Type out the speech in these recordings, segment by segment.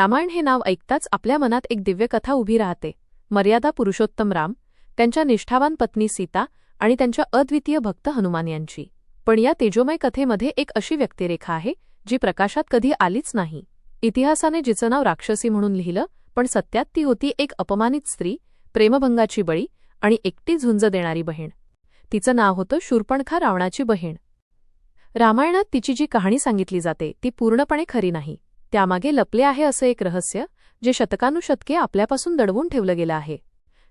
रामायण हे नाव ऐकताच आपल्या मनात एक दिव्य कथा उभी राहते. मर्यादा पुरुषोत्तम राम त्यांच्या निष्ठावान पत्नी सीता आणि त्यांच्या अद्वितीय भक्त हनुमान यांची. पण या तेजोमय कथेमध्ये एक अशी व्यक्तिरेखा आहे जी प्रकाशात कधी आलीच नाही. इतिहासाने जिचं नाव राक्षसी म्हणून लिहिलं पण सत्यात ती होती एक अपमानित स्त्री प्रेमभंगाची बळी आणि एकटी झुंज देणारी बहीण. तिचं नाव होतं शूर्पणखा रावणाची बहीण. रामायणात तिची जी कहाणी सांगितली जाते ती पूर्णपणे खरी नाही. त्यामागे लपले आहे असं एक रहस्य जे शतकानुशतके आपल्यापासून दडवून ठेवलं गेलं आहे.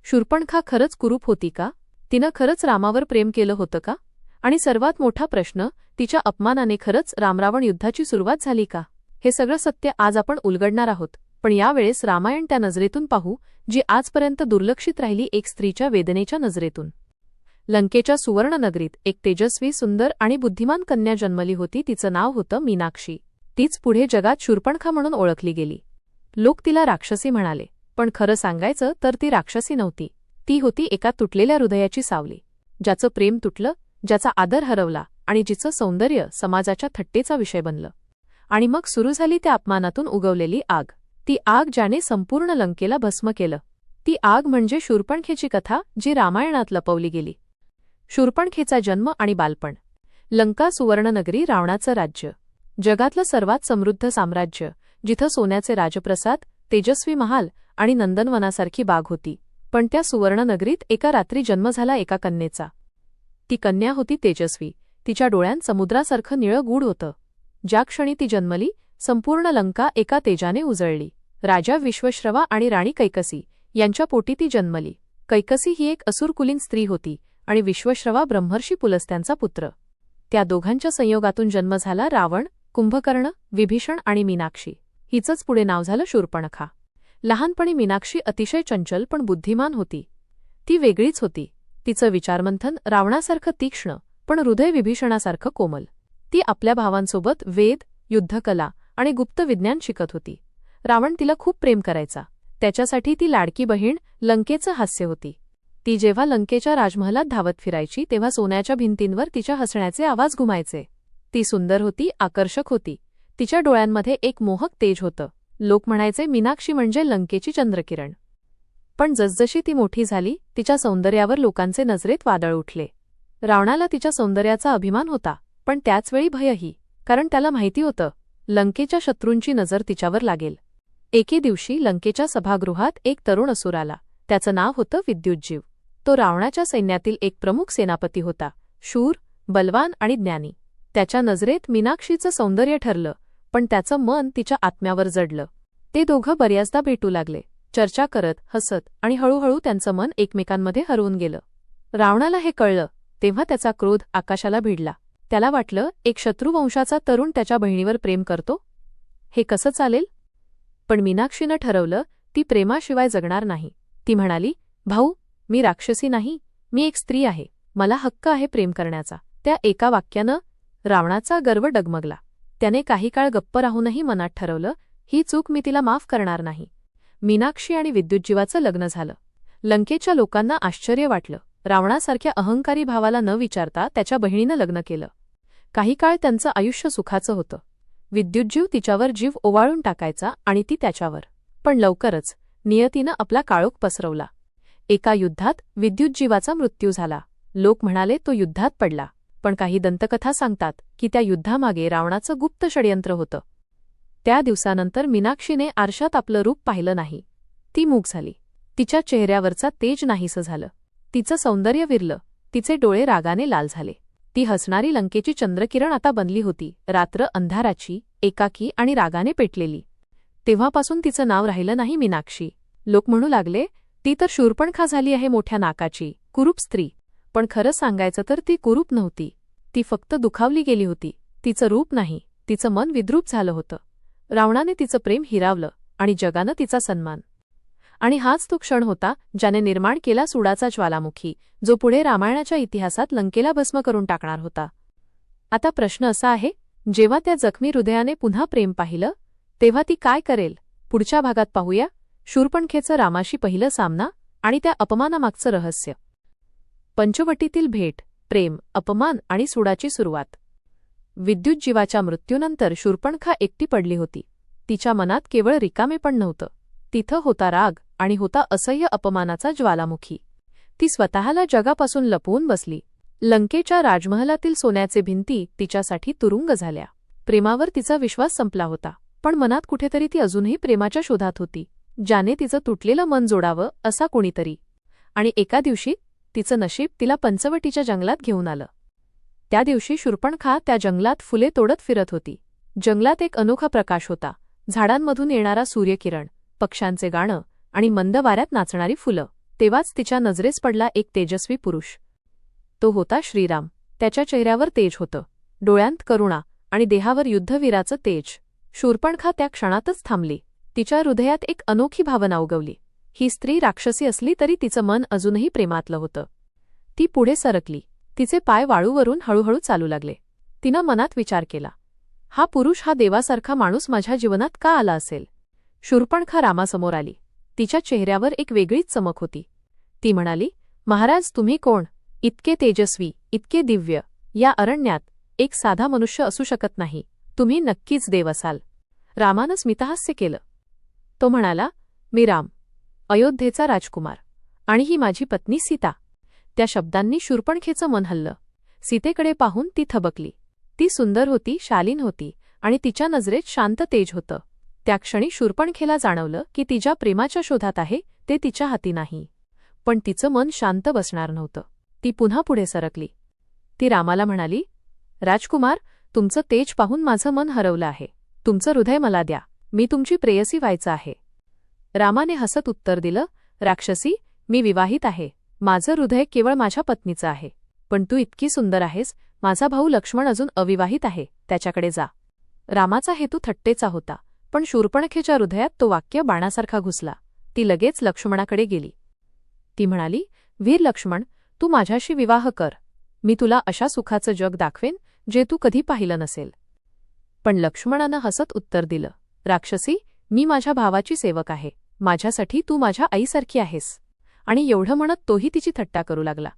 शूर्पणखा खरंच कुरूप होती का? तिनं खरंच रामावर प्रेम केलं होतं का? आणि सर्वात मोठा प्रश्न तिच्या अपमानाने खरंच रामरावण युद्धाची सुरुवात झाली का? हे सगळं सत्य आज आपण उलगडणार आहोत पण यावेळेस रामायण त्या नजरेतून पाहू जी आजपर्यंत दुर्लक्षित राहिली एक स्त्रीच्या वेदनेच्या नजरेतून. लंकेच्या सुवर्णनगरीत एक तेजस्वी सुंदर आणि बुद्धिमान कन्या जन्मली होती तिचं नाव होतं मीनाक्षी. तीच पुढे जगात शूर्पणखा म्हणून ओळखली गेली. लोक तिला राक्षसी म्हणाले पण खरं सांगायचं तर ती राक्षसी नव्हती. ती होती एका तुटलेल्या हृदयाची सावली. ज्याचं प्रेम तुटलं ज्याचा आदर हरवला आणि जिचं सौंदर्य समाजाच्या थट्टेचा विषय बनलं. आणि मग सुरू झाली त्या अपमानातून उगवलेली आग. ती आग ज्याने संपूर्ण लंकेला भस्म केलं. ती आग म्हणजे शूर्पणखेची कथा जी रामायणात लपवली गेली. शूर्पणखेचा जन्म आणि बालपण. लंका सुवर्णनगरी रावणाचं राज्य. जगातलं सर्वात समृद्ध साम्राज्य जिथं सोन्याचे राजप्रसाद तेजस्वी महाल आणि नंदनवनासारखी बाग होती. पण त्या सुवर्णनगरीत एका रात्री जन्म झाला एका कन्येचा. ती कन्या होती तेजस्वी. तिच्या डोळ्यांत समुद्रासारखं निळं गूढ होतं. ज्या क्षणी ती जन्मली संपूर्ण लंका एका तेजाने उजळली. राजा विश्वश्रवा आणि राणी कैकसी यांच्या पोटी ती जन्मली. कैकसी ही एक असुरकुलीन स्त्री होती आणि विश्वश्रवा ब्रह्मर्षी पुलस्त्यांचा पुत्र. त्या दोघांच्या संयोगातून जन्म झाला रावण कुंभकर्ण विभीषण आणि मीनाक्षी. हिचंच पुढे नाव झालं शूर्पणखा. लहानपणी मीनाक्षी अतिशय चंचल पण बुद्धिमान होती. ती वेगळीच होती. तिचं विचारमंथन रावणासारखं तीक्ष्ण पण हृदय विभीषणासारखं कोमल. ती आपल्या भावांसोबत वेद युद्धकला आणि गुप्त विज्ञान शिकत होती. रावण तिला खूप प्रेम करायचा. त्याच्यासाठी ती लाडकी बहीण लंकेचं हास्य होती. ती जेव्हा लंकेच्या राजमहलात धावत फिरायची तेव्हा सोन्याच्या भिंतींवर तिच्या हसण्याचे आवाज घुमायचे ती सुंदर होती आकर्षक होती. तिच्या डोळ्यांमध्ये एक मोहक तेज होतं. लोक म्हणायचे मीनाक्षी म्हणजे लंकेची चंद्रकिरण. पण जसजशी ती मोठी झाली तिच्या सौंदर्यावर लोकांचे नजरेत वादळ उठले. रावणाला तिच्या सौंदर्याचा अभिमान होता पण त्याचवेळी भयही कारण त्याला माहिती होतं लंकेच्या शत्रूंची नजर तिच्यावर लागेल. एके दिवशी लंकेच्या सभागृहात एक तरुण असुर आला त्याचं नाव होतं विद्युज्जीव. तो रावणाच्या सैन्यातील एक प्रमुख सेनापती होता शूर बलवान आणि ज्ञानी. त्याच्या नजरेत मीनाक्षीचं सौंदर्य ठरलं पण त्याचं मन तिच्या आत्म्यावर जडलं. ते दोघं बऱ्याचदा भेटू लागले चर्चा करत हसत आणि हळूहळू त्यांचं मन एकमेकांमध्ये हरवून गेलं. रावणाला हे कळलं तेव्हा त्याचा क्रोध आकाशाला भिडला. त्याला वाटलं एक शत्रुवंशाचा तरुण त्याच्या बहिणीवर प्रेम करतो? हे कसं चालेल? पण मीनाक्षीनं ठरवलं ती प्रेमाशिवाय जगणार नाही. ती म्हणाली भाऊ मी राक्षसी नाही मी एक स्त्री आहे. मला हक्क आहे प्रेम करण्याचा. त्या एका वाक्यानं रावणाचा गर्व डगमगला. त्याने काही काळ गप्प राहूनही मनात ठरवलं ही चूक मी तिला माफ करणार नाही. मीनाक्षी आणि विद्युतजीवाचं लग्न झालं. लंकेच्या लोकांना आश्चर्य वाटलं. रावणासारख्या अहंकारी भावाला न विचारता त्याच्या बहिणीनं लग्न केलं. काही काळ त्यांचं आयुष्य सुखाचं होतं. विद्युतजीव तिच्यावर जीव ओवाळून टाकायचा आणि ती त्याच्यावर. पण लवकरच नियतीनं आपला काळोख पसरवला. एका युद्धात विद्युतजीवाचा मृत्यू झाला. लोक म्हणाले तो युद्धात पडला. पण काही दंतकथा सांगतात की त्या युद्धामागे रावणाचं गुप्त षडयंत्र होतं. त्या दिवसानंतर मीनाक्षीने आरशात आपलं रूप पाहिलं नाही. ती मूक झाली. तिच्या चेहऱ्यावरचा तेज नाहीसं झालं. तिचं सौंदर्य विरलं. तिचे डोळे रागाने लाल झाले. ती हसणारी लंकेची चंद्रकिरण आता बनली होती. रात्र अंधाराची एकाकी आणि रागाने पेटलेली. तेव्हापासून तिचं नाव राहिलं नाही मीनाक्षी. लोक म्हणू लागले ती तर शूरपणखा झाली आहे मोठ्या नाकाची. कुरूप स्त्री. पण खरं सांगायचं तर ती कुरूप नव्हती. ती फक्त दुखावली गेली होती. तिचं रूप नाही तिचं मन विद्रूप झालं होतं. रावणाने तिचं प्रेम हिरावलं आणि जगानं तिचा सन्मान. आणि हाच तो क्षण होता ज्याने निर्माण केला सुडाचा ज्वालामुखी जो पुढे रामायणाच्या इतिहासात लंकेला भस्म करून टाकणार होता. आता प्रश्न असा आहे जेव्हा त्या जखमी हृदयाने पुन्हा प्रेम पाहिलं तेव्हा ती काय करेल? पुढच्या भागात पाहूया. शूरपणखेचं रामाशी पहिलं सामना आणि त्या अपमानामागचं रहस्य. पंचवटीतील भेट प्रेम अपमान आणि सुडाची सुरुवात. विद्युत जीवाच्या मृत्यूनंतर शूरपणखा एकटी पडली होती. तिच्या मनात केवळ रिकामे पण नव्हतं. तिथं होता राग आणि होता असह्य अपमानाचा ज्वालामुखी. ती स्वतःला जगापासून लपवून बसली. लंकेच्या राजमहलातील सोन्याचे भिंती तिच्यासाठी तुरुंग झाल्या. प्रेमावर तिचा विश्वास संपला होता पण मनात कुठेतरी ती अजूनही प्रेमाच्या शोधात होती. ज्याने तिचं तुटलेलं मन जोडावं असा कोणीतरी. आणि एका दिवशी तिचं नशीब तिला पंचवटीच्या जंगलात घेऊन आलं. त्या दिवशी शूर्पणखा त्या जंगलात फुले तोडत फिरत होती. जंगलात एक अनोखा प्रकाश होता. झाडांमधून येणारा सूर्यकिरण पक्ष्यांचे गाणं आणि मंद वाऱ्यात नाचणारी फुलं. तेव्हाच तिच्या नजरेस पडला एक तेजस्वी पुरुष. तो होता श्रीराम. त्याच्या चेहऱ्यावर तेज होतं. डोळ्यांत करुणा आणि देहावर युद्धवीराचं तेज. शूर्पणखा त्या क्षणातच थांबली. तिच्या हृदयात एक अनोखी भावना उगवली. ही स्त्री राक्षसी असली तरी तिचं मन अजूनही प्रेमातलं होतं. ती पुढे सरकली. तिचे पाय वाळूवरून हळूहळू चालू लागले. तिनं मनात विचार केला. हा पुरुष हा देवासारखा माणूस माझ्या जीवनात का आला असेल? शूर्पणखा रामासमोर आली. तिच्या चेहऱ्यावर एक वेगळीच चमक होती. ती म्हणाली महाराज तुम्ही कोण? इतके तेजस्वी इतके दिव्य. या अरण्यात एक साधा मनुष्य असू शकत नाही. तुम्ही नक्कीच देव असाल. रामानं स्मितहास्य केलं. तो म्हणाला मी राम. अयोध्येचा राजकुमार आणि ही माझी पत्नी सीता. त्या शब्दांनी शूर्पणखेचं मन हल्लं. सीतेकडे पाहून ती थबकली. ती सुंदर होती शालीन होती आणि तिच्या नजरेत शांत तेज होतं. त्या क्षणी शूर्पणखेला जाणवलं की तिच्या प्रेमाच्या शोधात आहे ते तिच्या हाती नाही. पण तिचं मन शांत बसणार नव्हतं. ती पुन्हा पुढे सरकली. ती रामाला म्हणाली राजकुमार तुमचं तेज पाहून माझं मन हरवलं आहे. तुमचं हृदय मला द्या. मी तुमची प्रेयसी व्हायचं आहे. रामाने हसत उत्तर दिलं राक्षसी मी विवाहित आहे. माझं हृदय केवळ माझ्या पत्नीचं आहे. पण तू इतकी सुंदर आहेस. माझा भाऊ लक्ष्मण अजून अविवाहित आहे. त्याच्याकडे जा. रामाचा हेतू थट्टेचा होता पण शूर्पणखेच्या हृदयात तो वाक्य बाणासारखा घुसला. ती लगेच लक्ष्मणाकडे गेली. ती म्हणाली वीर लक्ष्मण तू माझ्याशी विवाह कर. मी तुला अशा सुखाचं जग दाखवेन जे तू कधी पाहिलं नसेल. पण लक्ष्मणानं हसत उत्तर दिलं राक्षसी मी माझ्या भावाची सेवक आहे. माझ्यासाठी तू माझ्या आईसारखी आहेस. आणि एवढं म्हणत तोही तिची थट्टा करू लागला.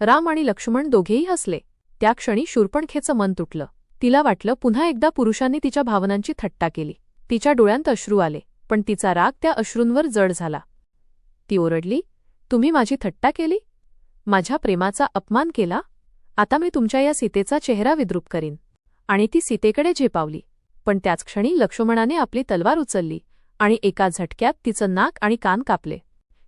राम आणि लक्ष्मण दोघेही हसले. त्या क्षणी शूर्पणखेचं मन तुटलं. तिला वाटलं पुन्हा एकदा पुरुषांनी तिच्या भावनांची थट्टा केली. तिच्या डोळ्यांत अश्रू आले पण तिचा राग त्या अश्रूंवर जड झाला. ती ओरडली? तुम्ही माझी थट्टा केली? माझ्या प्रेमाचा अपमान केला? आता मी तुमच्या या सीतेचा चेहरा विद्रूप करीन. आणि ती सीतेकडे झेपावली. पण त्याच क्षणी लक्ष्मणाने आपली तलवार उचलली आणि एका झटक्यात तिचं नाक आणि कान कापले.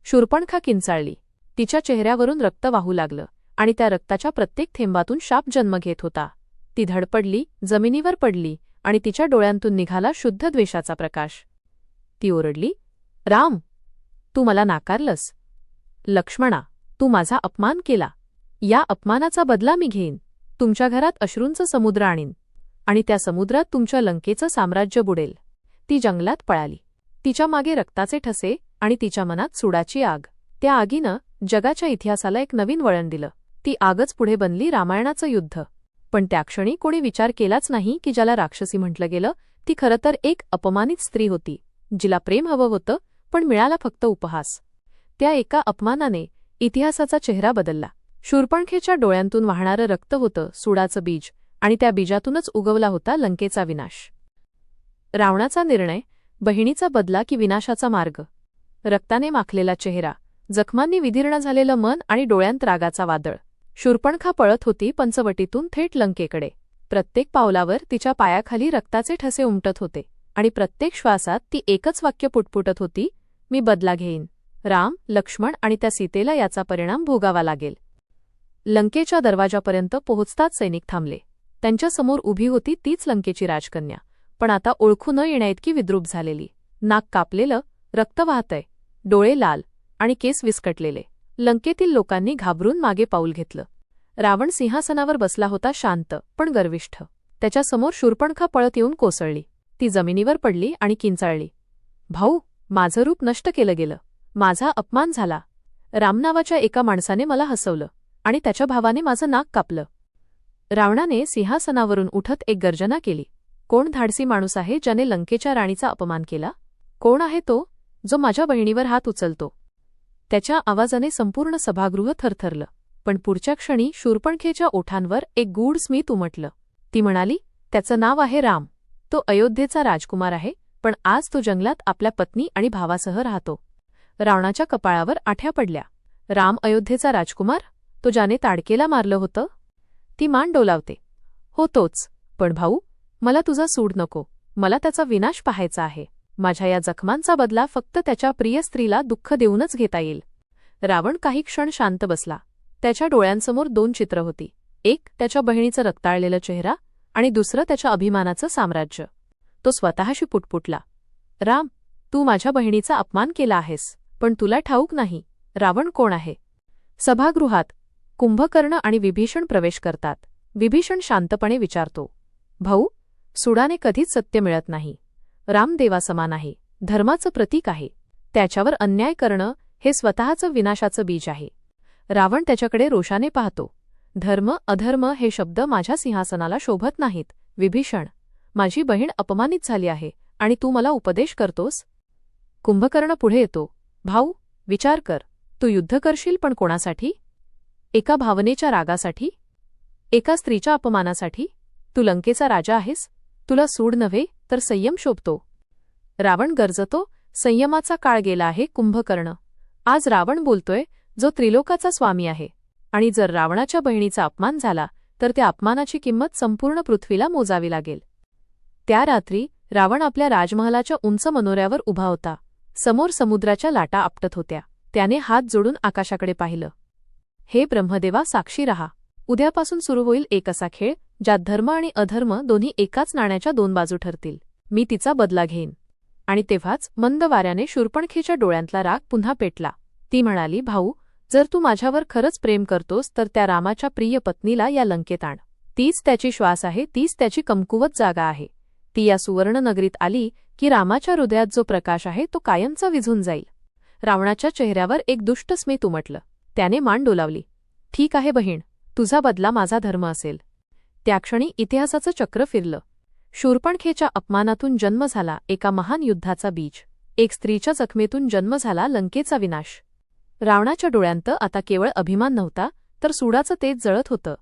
शूर्पणखा किंचाळली. तिच्या चेहऱ्यावरून रक्त वाहू लागलं आणि त्या रक्ताच्या प्रत्येक थेंबातून शाप जन्म घेत होता. ती धडपडली जमिनीवर पडली आणि तिच्या डोळ्यांतून निघाला शुद्ध द्वेषाचा प्रकाश. ती ओरडली राम तू मला नाकारलंस. लक्ष्मणा तू माझा अपमान केला. या अपमानाचा बदला मी घेईन. तुमच्या घरात अश्रूंचं समुद्र आणीन आणि त्या समुद्रात तुमच्या लंकेचं साम्राज्य बुडेल. ती जंगलात पळाली. तिच्यामागे रक्ताचे ठसे आणि तिच्या मनात सुडाची आग. त्या आगीनं जगाच्या इतिहासाला एक नवीन वळण दिलं. ती आगच पुढे बनली रामायणाचं युद्ध. पण त्या क्षणी कोणी विचार केलाच नाही की ज्याला राक्षसी म्हटलं गेलं ती खरं तर एक अपमानित स्त्री होती जिला प्रेम हवं होतं पण मिळाला फक्त उपहास. त्या एका अपमानाने इतिहासाचा चेहरा बदलला. शूर्पणखेच्या डोळ्यांतून वाहणारं रक्त होतं सुडाचं बीज आणि त्या बीजातूनच उगवला होता लंकेचा विनाश. रावणाचा निर्णय बहिणीचा बदला की विनाशाचा मार्ग? रक्ताने माखलेला चेहरा जखमांनी विदीर्ण झालेलं मन आणि डोळ्यांत रागाचा वादळ. शूर्पणखा पळत होती पंचवटीतून थेट लंकेकडे. प्रत्येक पावलावर तिच्या पायाखाली रक्ताचे ठसे उमटत होते आणि प्रत्येक श्वासात ती एकच वाक्य पुटपुटत होती मी बदला घेईन. राम लक्ष्मण आणि त्या सीतेला याचा परिणाम भोगावा लागेल. लंकेच्या दरवाजापर्यंत पोहोचताच सैनिक थांबले. त्यांच्यासमोर उभी होती तीच लंकेची राजकन्या. पण आता ओळखू न येण्याइतकी विद्रूप झालेली. नाक कापलेलं रक्त वाहतंय डोळे लाल आणि केस विस्कटलेले. लंकेतील लोकांनी घाबरून मागे पाऊल घेतलं. रावण सिंहासनावर बसला होता शांत पण गर्विष्ठ. त्याच्यासमोर शूर्पणखा पळत येऊन कोसळली. ती जमिनीवर पडली आणि किंचाळली. भाऊ माझं रूप नष्ट केलं गेलं. माझा अपमान झाला. राम नावाच्या एका माणसाने मला हसवलं आणि त्याच्या भावाने माझं नाक कापलं. रावणाने सिंहासनावरून उठत एक गर्जना केली. कोण धाडसी माणूस आहे ज्याने लंकेच्या राणीचा अपमान केला? कोण आहे तो जो माझ्या बहिणीवर हात उचलतो? त्याच्या आवाजाने संपूर्ण सभागृह थरथरलं पण पुढच्या क्षणी शूर्पणखेच्या ओठांवर एक गूढ स्मित उमटलं. ती म्हणाली त्याचं नाव आहे राम. तो अयोध्येचा राजकुमार आहे पण आज तो जंगलात आपल्या पत्नी आणि भावासह राहतो. रावणाच्या कपाळावर आठ्या पडल्या. राम अयोध्येचा राजकुमार? तो ज्याने ताडकेला मारलं होतं? ती मान डोलावते. हो तोच. पण भाऊ मला तुझा सूड नको. मला त्याचा विनाश पाहायचा आहे. माझ्या या जखमांचा बदला फक्त त्याच्या प्रिय स्त्रीला दुःख देऊनच घेता येईल. रावण काही क्षण शांत बसला. त्याच्या डोळ्यांसमोर दोन चित्र होती. एक त्याच्या बहिणीचं रक्ताळलेलं चेहरा आणि दुसरं त्याच्या अभिमानाचं साम्राज्य. तो स्वतःशी पुटपुटला. राम तू माझ्या बहिणीचा अपमान केला आहेस पण तुला ठाऊक नाही. रावण कोण आहे? सभागृहात कुंभकर्ण आणि विभीषण प्रवेश करतात. विभीषण शांतपणे विचारतो. भाऊ सुडाने कधीच सत्य मिळत नाही. रामदेवासमान आहे. धर्माचं प्रतीक आहे. त्याच्यावर अन्याय करणं हे स्वतःचं विनाशाचं बीज आहे. रावण त्याच्याकडे रोषाने पाहतो. धर्म अधर्म हे शब्द माझ्या सिंहासनाला शोभत नाहीत. विभीषण माझी बहीण अपमानित झाली आहे आणि तू मला उपदेश करतोस? कुंभकर्ण पुढे येतो. भाऊ विचार कर. तू युद्ध करशील पण कोणासाठी? एका भावनेच्या रागासाठी? एका स्त्रीच्या अपमानासाठी? तू लंकेचा राजा आहेस? तुला सूड नव्हे तर संयम शोभतो. रावण गरजतो संयमाचा काळ गेला आहे कुंभकर्ण. आज रावण बोलतोय जो त्रिलोकाचा स्वामी आहे. आणि जर रावणाच्या बहिणीचा अपमान झाला तर त्या अपमानाची किंमत संपूर्ण पृथ्वीला मोजावी लागेल. त्या रात्री रावण आपल्या राजमहालाच्या उंच मनोऱ्यावर उभा होता. समोर समुद्राच्या लाटा आपटत होत्या. त्याने हात जोडून आकाशाकडे पाहिलं. हे ब्रह्मदेवा साक्षी रहा. उद्यापासून सुरू होईल एक असा खेळ ज्यात धर्म आणि अधर्म दोन्ही एकाच नाण्याच्या दोन बाजू ठरतील. मी तिचा बदला घेईन. आणि तेव्हाच मंद वाऱ्याने शूर्पणखीच्या डोळ्यांतला राग पुन्हा पेटला. ती म्हणाली भाऊ जर तू माझ्यावर खरंच प्रेम करतोस तर त्या रामाच्या प्रिय पत्नीला या लंकेत आण. तीच त्याची श्वास आहे तीच त्याची कमकुवत जागा आहे. ती या सुवर्णनगरीत आली की रामाच्या हृदयात जो प्रकाश आहे तो कायमचा विझून जाईल. रावणाच्या चेहऱ्यावर एक दुष्ट स्मित उमटलं. त्याने मान डोलावली. ठीक आहे बहीण तुझा बदला माझा धर्म असेल. त्याक्षणी इतिहासाचं चक्र फिरलं. शूर्पणखेच्या अपमानातून जन्म झाला एका महान युद्धाचा बीज. एक स्त्रीच्या जखमेतून जन्म झाला लंकेचा विनाश. रावणाच्या डोळ्यांत आता केवळ अभिमान नव्हता तर सुडाचं तेज जळत होतं.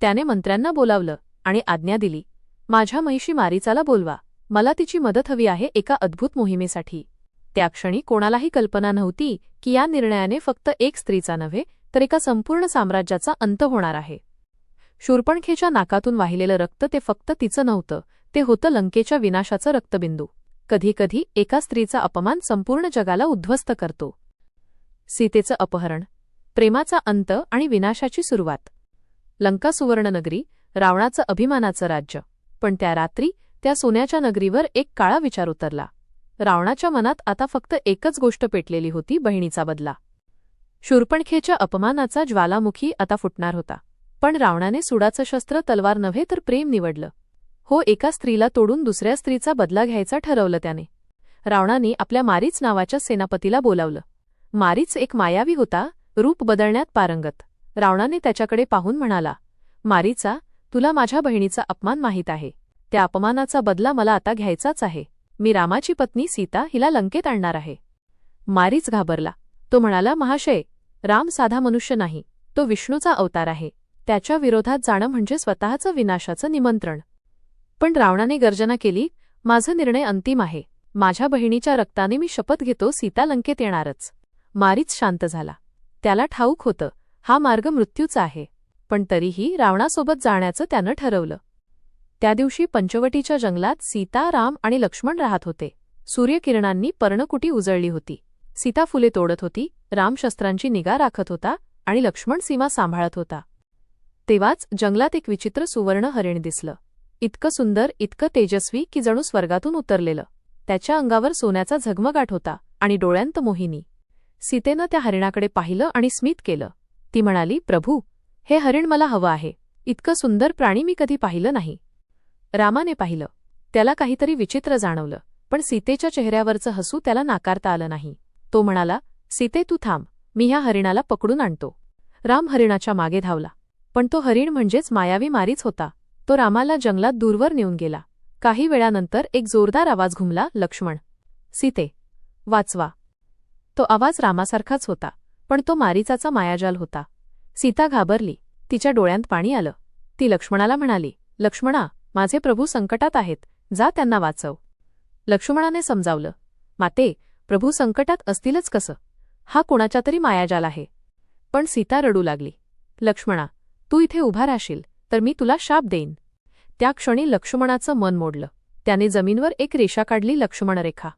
त्याने मंत्र्यांना बोलावलं आणि आज्ञा दिली माझ्या महिशी मारीचाला बोलवा मला तिची मदत हवी आहे एका अद्भुत मोहिमेसाठी. त्या क्षणी कोणालाही कल्पना नव्हती की या निर्णयाने फक्त एक स्त्रीचा नव्हे तर एका संपूर्ण साम्राज्याचा अंत होणार आहे. शूर्पणखेच्या नाकातून वाहिलेलं रक्त ते फक्त तिचं नव्हतं ते होतं लंकेच्या विनाशाचं रक्तबिंदू. कधीकधी एका स्त्रीचा अपमान संपूर्ण जगाला उद्ध्वस्त करतो. सीतेचं अपहरण. प्रेमाचा अंत आणि विनाशाची सुरुवात. लंका सुवर्णनगरी रावणाचं अभिमानाचं राज्य. पण त्या रात्री त्या सोन्याच्या नगरीवर एक काळा विचार उतरला. रावणाच्या मनात आता फक्त एकच गोष्ट पेटलेली होती बहिणीचा बदला. शूर्पणखेच्या अपमानाचा ज्वालामुखी आता फुटणार होता. पण रावणाने सुडाचं शस्त्र तलवार नव्हे तर प्रेम निवडलं. हो एका स्त्रीला तोडून दुसऱ्या स्त्रीचा बदला घ्यायचा ठरवलं त्याने. रावणाने आपल्या मारीच नावाच्या सेनापतीला बोलावलं. मारीच एक मायावी होता रूप बदलण्यात पारंगत. रावणाने त्याच्याकडे पाहून म्हणाला मारीचा तुला माझ्या बहिणीचा अपमान माहीत आहे. त्या अपमानाचा बदला मला आता घ्यायचाच आहे. मी रामाची पत्नी सीता हिला लंकेत आणणार आहे. मारीच घाबरला. तो म्हणाला महाशय राम साधा मनुष्य नाही. तो विष्णूचा अवतार आहे. त्याच्या विरोधात जाणं म्हणजे स्वतःचं विनाशाचं निमंत्रण. पण रावणाने गर्जना केली माझा निर्णय अंतिम आहे. माझ्या बहिणीच्या रक्ताने मी शपथ घेतो सीता लंकेत येणारच. मारीच शांत झाला. त्याला ठाऊक होतं हा मार्ग मृत्यूचा आहे. पण तरीही रावणासोबत जाण्याचं त्यानं ठरवलं. त्या दिवशी पंचवटीच्या जंगलात सीता राम आणि लक्ष्मण राहत होते. सूर्यकिरणांनी पर्णकुटी उजळली होती. सीता फुले तोडत होती राम शस्त्रांची निगा राखत होता आणि लक्ष्मण सीमा सांभाळत होता. तेव्हाच जंगलात एक विचित्र सुवर्ण हरिण दिसलं. इतकं सुंदर इतकं तेजस्वी की जणू स्वर्गातून उतरलेलं. त्याच्या अंगावर सोन्याचा झगमगाट होता आणि डोळ्यांत मोहिनी. सीतेनं त्या हरिणाकडे पाहिलं आणि स्मित केलं. ती म्हणाली प्रभू हे हरिण मला हवं आहे. इतकं सुंदर प्राणी मी कधी पाहिलं नाही. रामाने पाहिलं. त्याला काहीतरी विचित्र जाणवलं पण सीतेच्या चेहऱ्यावरचं हसू त्याला नाकारता आलं नाही. तो म्हणाला सीते तू थांब. मी ह्या हरिणाला पकडून आणतो. राम हरिणाच्या मागे धावला. पण तो हरिण म्हणजेच मायावी मारीच होता. तो रामाला जंगलात दूरवर नेऊन गेला. काही वेळानंतर एक जोरदार आवाज घुमला लक्ष्मण. सीते वाचवा. तो आवाज रामासारखाच होता पण तो मारीचाचा मायाजाल होता. सीता घाबरली. तिच्या डोळ्यांत पाणी आलं. ती लक्ष्मणाला म्हणाली लक्ष्मणा माझे प्रभू संकटात आहेत. जा त्यांना वाचव. लक्ष्मणाने समजावलं माते प्रभू संकटात असतीलच कसं? हा कोणाच्या तरी मायाजाल आहे. पण सीता रडू लागली लक्ष्मणा तू इथे उभा राहशील तर मी तुला शाप देईन. त्या क्षणी लक्ष्मणाचं मन मोडलं. त्याने जमीनवर एक रेषा काढली लक्ष्मणरेखा.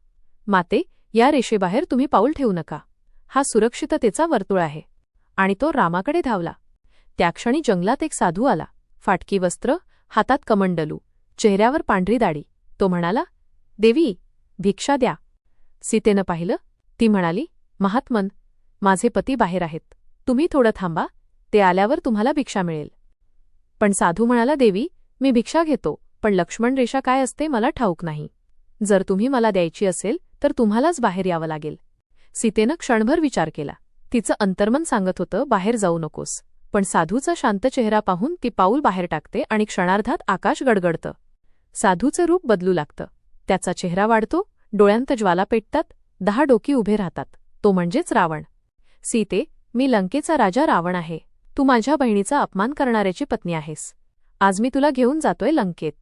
माते या रेषेबाहेर तुम्ही पाऊल ठेवू नका. हा सुरक्षिततेचा वर्तुळ आहे. आणि तो रामाकडे धावला. त्या क्षणी जंगलात एक साधू आला. फाटकी वस्त्र हातात कमंडलू चेहऱ्यावर पांढरी दाढी. तो म्हणाला देवी भिक्षा द्या. सीतेनं पाहिलं. ती म्हणाली महात्मन माझे पती बाहेर आहेत. तुम्ही थोडं थांबा. ते आल्यावर तुम्हाला भिक्षा मिळेल. पण साधू म्हणाला देवी मी भिक्षा घेतो पण लक्ष्मण रेषा काय असते मला ठाऊक नाही. जर तुम्ही मला द्यायची असेल तर तुम्हालाच बाहेर यावं लागेल. सीतेनं क्षणभर विचार केला. तिचं अंतर्मन सांगत होतं बाहेर जाऊ नकोस. पण साधूचा शांत चेहरा पाहून ती पाऊल बाहेर टाकते आणि क्षणार्धात आकाश गडगडतं. साधूचं रूप बदलू लागतं. त्याचा चेहरा वाढतो डोळ्यांत ज्वाला पेटतात दहा डोकी उभे राहतात. तो म्हणजेच रावण. सीते मी लंकेचा राजा रावण आहे. तू माझ्या बहिणीचा अपमान करणाऱ्याची पत्नी आहेस. आज मी तुला घेऊन जातोय लंकेत.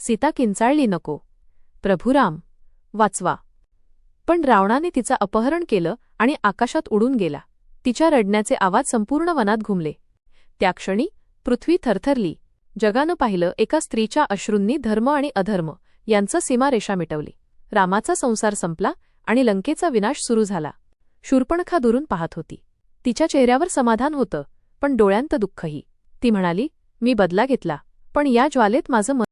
सीता किंचाळली नको. प्रभुराम वाचवा. पण रावणाने तिचं अपहरण केलं आणि आकाशात उडून गेला. तिच्या रडण्याचे आवाज संपूर्ण वनात घुमले. त्या क्षणी पृथ्वी थरथरली. जगानं पाहिलं एका स्त्रीच्या अश्रूंनी धर्म आणि अधर्म यांचं सीमारेषा मिटवली. रामाचा संसार संपला आणि लंकेचा विनाश सुरू झाला. शूर्पणखा दुरून पाहत होती. तिच्या चेहऱ्यावर समाधान होतं. पण डोळ्यांत दुःखही. ती म्हणाली मी बदला घेतला पण या ज्वालेत माझं मन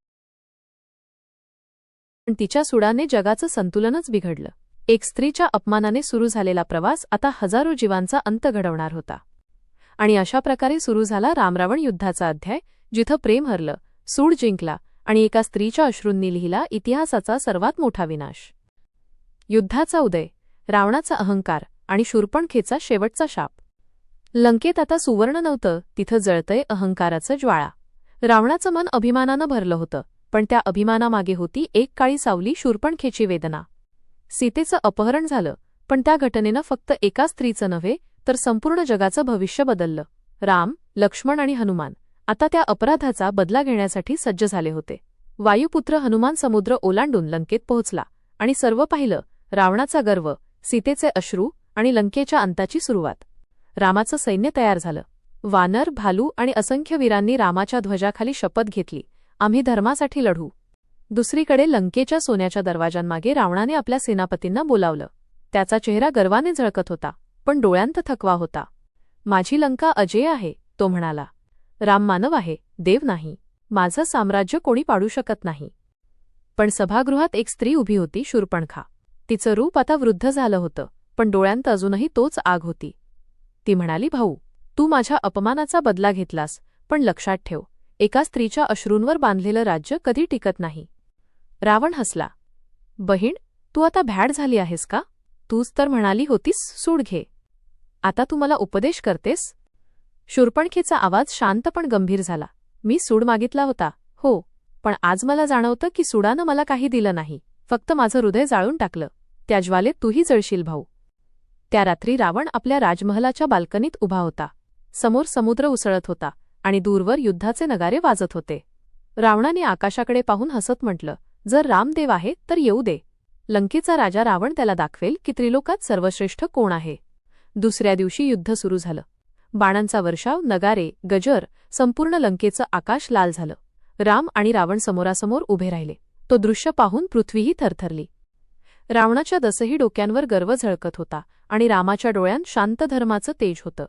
पण तिच्या सुडाने जगाचं संतुलनच बिघडलं. एक स्त्रीच्या अपमानाने सुरू झालेला प्रवास आता हजारो जीवांचा अंत घडवणार होता. आणि अशा प्रकारे सुरू झाला रामरावण युद्धाचा अध्याय जिथं प्रेम हरलं सूड जिंकला आणि एका स्त्रीच्या अश्रूंनी लिहिला इतिहासाचा सर्वात मोठा विनाश. युद्धाचा उदय रावणाचा अहंकार आणि शूर्पणखेचा शेवटचा शाप. लंकेत आता सुवर्ण नव्हतं तिथं जळतंय अहंकाराचं ज्वाळा. रावणाचं मन अभिमानानं भरलं होतं पण त्या अभिमानामागे होती एक काळी सावली शूर्पणखेची वेदना. सीतेचं अपहरण झालं पण त्या घटनेनं फक्त एका स्त्रीचं नव्हे तर संपूर्ण जगाचं भविष्य बदललं. राम लक्ष्मण आणि हनुमान आता त्या अपराधाचा बदला घेण्यासाठी सज्ज झाले होते. वायुपुत्र हनुमान समुद्र ओलांडून लंकेत पोहोचला आणि सर्व पाहिलं रावणाचा गर्व सीतेचे अश्रू आणि लंकेच्या अंताची सुरुवात. रामाचं सैन्य तयार झालं. वानर भालू आणि असंख्य वीरांनी रामाच्या ध्वजाखाली शपथ घेतली. आम्ही धर्मासाठी लढू. दुसरीकडे लंकेच्या सोन्याच्या दरवाजांमागे रावणाने आपल्या सेनापतींना बोलावलं. त्याचा चेहरा गर्वाने झळकत होता पण डोळ्यांत थकवा होता. माझी लंका अजय आहे तो म्हणाला. राम मानव आहे देव नाही. माझं साम्राज्य कोणी पाडू शकत नाही. पण सभागृहात एक स्त्री उभी होती शूरपणखा. तिचं रूप आता वृद्ध झालं होतं पण डोळ्यांत अजूनही तोच आग होती. ती म्हणाली भाऊ तू माझ्या अपमानाचा बदला घेतलास पण लक्षात ठेव एका स्त्रीच्या अश्रूंवर बांधलेलं राज्य कधी टिकत नाही. रावण हसला बहीण तू आता भॅड झाली आहेस का? तूच तर म्हणाली होतीस सूड घे. आता तू मला उपदेश करतेस. शूरपणखीचा आवाज शांत पण गंभीर झाला मी सूड मागितला होता हो पण आज मला जाणवतं की सुडानं मला काही दिलं नाही फक्त माझं हृदय जाळून टाकलं. त्या ज्वालेत तूही जळशील भाऊ. त्या रात्री रावण आपल्या राजमहलाच्या बाल्कनीत उभा होता. समोर समुद्र उसळत होता आणि दूरवर युद्धाचे नगारे वाजत होते. रावणाने आकाशाकडे पाहून हसत म्हटलं जर रामदेव आहे तर येऊ दे. लंकेचा राजा रावण त्याला दाखवेल की त्रिलोकात सर्वश्रेष्ठ कोण आहे. दुसऱ्या दिवशी युद्ध सुरू झालं. बाणांचा वर्षाव नगारे गजर संपूर्ण लंकेचं आकाश लाल झालं. राम आणि रावण समोरासमोर उभे राहिले. तो दृश्य पाहून पृथ्वीही थरथरली. रावणाच्या दसही डोक्यांवर गर्व झळकत होता. आणि रामाच्या डोळ्यांत शांत धर्माचं तेज होतं.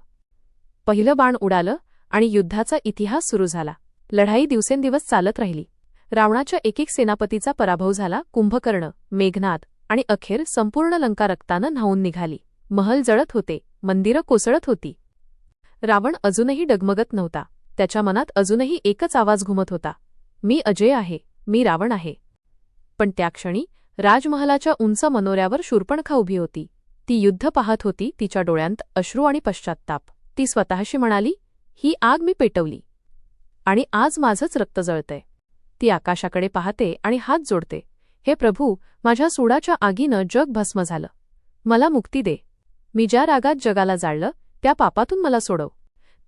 पहिलं बाण उडालं आणि युद्धाचा इतिहास सुरू झाला. लढाई दिवसेंदिवस चालत राहिली. रावणाच्या एकेक सेनापतीचा पराभव झाला कुंभकर्ण मेघनाद आणि अखेर संपूर्ण लंका रक्तानं न्हावून निघाली. महल जळत होते मंदिरं कोसळत होती. रावण अजूनही डगमगत नव्हता. त्याच्या मनात अजूनही एकच आवाज घुमत होता. मी अजय आहे मी रावण आहे. पण त्या क्षणी राजमहलाच्या उंच मनोऱ्यावर शूर्पणखा उभी होती. ती युद्ध पाहत होती तिच्या डोळ्यांत अश्रू आणि पश्चात्ताप. ती स्वतःशी म्हणाली ही आग मी पेटवली आणि आज माझंच रक्त जळतंय. ती आकाशाकडे पाहते आणि हात जोडते. हे प्रभू माझ्या सुडाच्या आगीनं जग भस्म झालं. मला मुक्ती दे. मी ज्या रागात जगाला जाळलं त्या पापातून मला सोडव.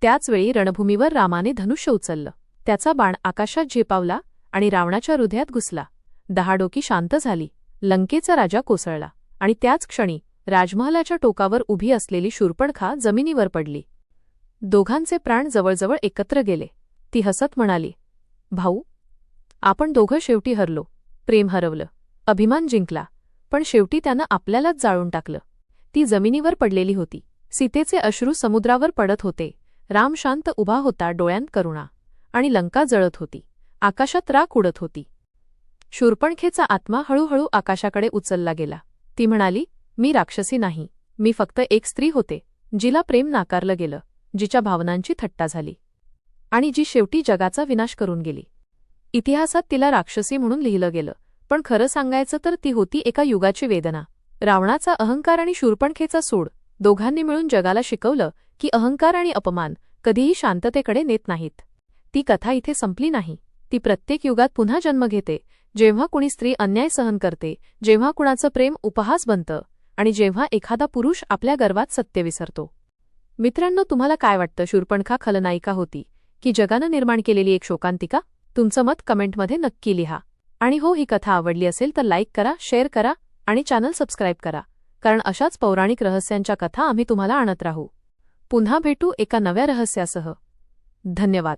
त्याचवेळी रणभूमीवर रामाने धनुष्य उचललं. त्याचा बाण आकाशात झेपावला आणि रावणाच्या हृदयात घुसला. दहा डोकी शांत झाली. लंकेचा राजा कोसळला आणि त्याच क्षणी राजमहालाच्या टोकावर उभी असलेली शूरपणखा जमिनीवर पडली. दोघांचे प्राण जवळजवळ एकत्र गेले. ती हसत म्हणाली भाऊ आपण दोघं शेवटी हरलो. प्रेम हरवलं. अभिमान जिंकला. पण शेवटी त्यानं आपल्यालाच जाळून टाकलं. ती जमिनीवर पडलेली होती. सीतेचे अश्रू समुद्रावर पडत होते. राम शांत उभा होता डोळ्यांत करुणा. आणि लंका जळत होती. आकाशात राख उडत होती. शूरपणखेचा आत्मा हळूहळू आकाशाकडे उचलला गेला. ती म्हणाली मी राक्षसी नाही मी फक्त एक स्त्री होते जिला प्रेम नाकारलं गेलं जिच्या भावनांची थट्टा झाली. आणि जी शेवटी जगाचा विनाश करून गेली. इतिहासात तिला राक्षसी म्हणून लिहिलं गेलं पण खरं सांगायचं तर ती होती एका युगाची वेदना. रावणाचा अहंकार आणि शूर्पणखेचा सूड दोघांनी मिळून जगाला शिकवलं की अहंकार आणि अपमान कधीही शांततेकडे नेत नाहीत. ती कथा इथे संपली नाही. ती प्रत्येक युगात पुन्हा जन्म घेते जेव्हा कुणी स्त्री अन्याय सहन करते जेव्हा कुणाचं प्रेम उपहास बनतं आणि जेव्हा एखादा पुरुष आपल्या गर्वात सत्य विसरतो. मित्रांनो तुम्हाला काय वाटतं? शूर्पणखा खलनायिका होती की जगानं निर्माण केलेली एक शोकांतिका? तुमचं मत कमेंटमध्ये नक्की लिहा. आणि हो ही कथा आवडली असेल तर लाईक करा शेअर करा आणि चॅनल सबस्क्राईब करा. कारण अशाच पौराणिक रहस्यांच्या कथा आम्ही तुम्हाला आणत राहू. पुन्हा भेटू एका नव्या रहस्यासह. धन्यवाद.